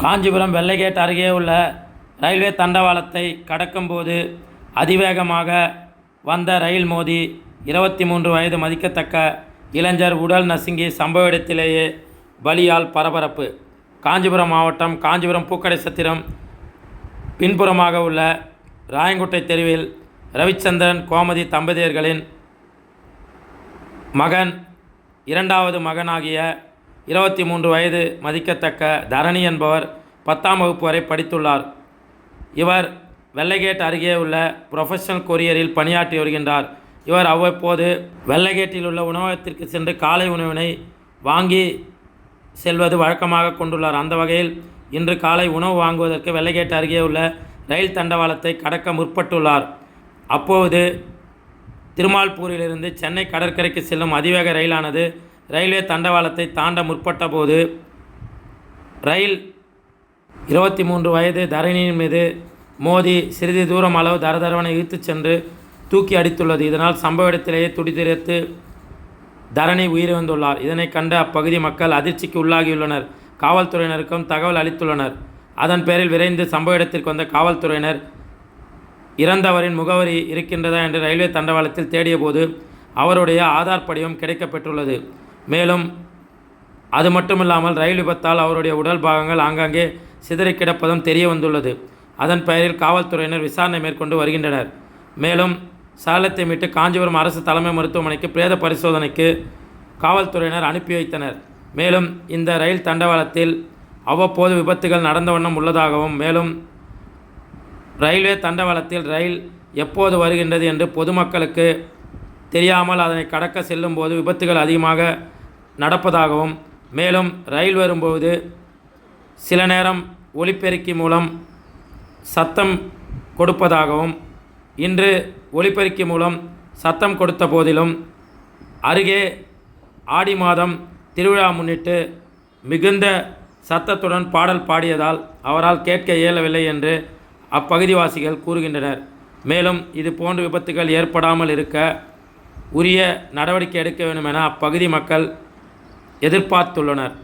காஞ்சிபுரம் வெள்ளைகேட் அருகே உள்ள ரயில்வே தண்டவாளத்தை கடக்கும்போது அதிவேகமாக வந்த ரயில் மோதி இருபத்தி மூன்று வயது மதிக்கத்தக்க இளைஞர் உடல் நசுங்கி சம்பவ இடத்திலேயே பலியால் பரபரப்பு. காஞ்சிபுரம் மாவட்டம் காஞ்சிபுரம் பூக்கடை சத்திரம் பின்புறமாக உள்ள ராயங்குட்டை தெருவில் ரவிச்சந்திரன் கோமதி தம்பதியர்களின் மகன் இரண்டாவது மகனாகிய இருபத்தி மூன்று வயது மதிக்கத்தக்க தரணி என்பவர் பத்தாம் வகுப்பு வரை படித்துள்ளார். இவர் வெள்ளைகேட் அருகே உள்ள ப்ரொஃபஷனல் கொரியரில் பணியாற்றி வருகின்றார். இவர் அவ்வப்போது வெள்ளைகேட்டில் உள்ள உணவகத்திற்கு சென்று காலை உணவினை வாங்கி செல்வது வழக்கமாக கொண்டுள்ளார். அந்த வகையில் இன்று காலை உணவு வாங்குவதற்கு வெள்ளைகேட் அருகே உள்ள ரயில் தண்டவாளத்தை கடக்க முற்பட்டுள்ளார். அப்போது திருமால்பூரிலிருந்து சென்னை கடற்கரைக்கு செல்லும் அதிவேக ரயிலானது ரயில்வே தண்டவாளத்தை தாண்ட முற்பட்ட போது ரயில் இருபத்தி மூன்று வயது தரணியின் மீது மோதி சிறிது தூரம் அளவு தரதரவனை இழுத்துச் சென்று தூக்கி அடித்துள்ளது. இதனால் சம்பவ இடத்திலேயே துடிதுரைத்து தரணி உயிரிழந்துள்ளார். இதனை கண்ட அப்பகுதி மக்கள் அதிர்ச்சிக்கு உள்ளாகியுள்ளனர். காவல்துறையினருக்கும் தகவல் அளித்துள்ளனர். அதன் பேரில் விரைந்து சம்பவ இடத்திற்கு வந்த காவல்துறையினர் இறந்தவரின் முகவரி இருக்கின்றதா என்று ரயில்வே தண்டவாளத்தில் தேடியபோது அவருடைய ஆதார் படிவம் கிடைக்கப்பெற்றுள்ளது. மேலும் அது மட்டுமில்லாமல் ரயில் விபத்தால் அவருடைய உடல் பாகங்கள் ஆங்காங்கே சிதறி கிடப்பதும் தெரிய வந்துள்ளது. அதன் பெயரில் காவல்துறையினர் விசாரணை மேற்கொண்டு வருகின்றனர். மேலும் சடலத்தை மீட்டு காஞ்சிபுரம் அரசு தலைமை மருத்துவமனைக்கு பிரேத பரிசோதனைக்கு காவல்துறையினர் அனுப்பி வைத்தனர். மேலும் இந்த ரயில் தண்டவாளத்தில் அவ்வப்போது விபத்துகள் நடந்த வண்ணம் உள்ளதாகவும் மேலும் ரயில்வே தண்டவாளத்தில் ரயில் எப்போது வருகின்றது என்று பொதுமக்களுக்கு தெரியாமல் அதனை கடக்க செல்லும்போது விபத்துகள் அதிகமாக நடப்பதாகவும் மேலும் ரயில் வரும்போது சில நேரம் ஒலிபெருக்கி மூலம் சத்தம் கொடுப்பதாகவும் இன்று ஒலிபெருக்கி மூலம் சத்தம் கொடுத்த போதிலும் அருகே ஆடி மாதம் திருவிழா முன்னிட்டு மிகுந்த சத்தத்துடன் பாடல் பாடியதால் அவரால் கேட்க இயலவில்லை என்று அப்பகுதிவாசிகள் கூறுகின்றனர். மேலும் இது போன்ற விபத்துகள் ஏற்படாமல் இருக்க உரிய நடவடிக்கை எடுக்க வேண்டும் என அப்பகுதி மக்கள் எதிர்பார்த்துள்ளனர்.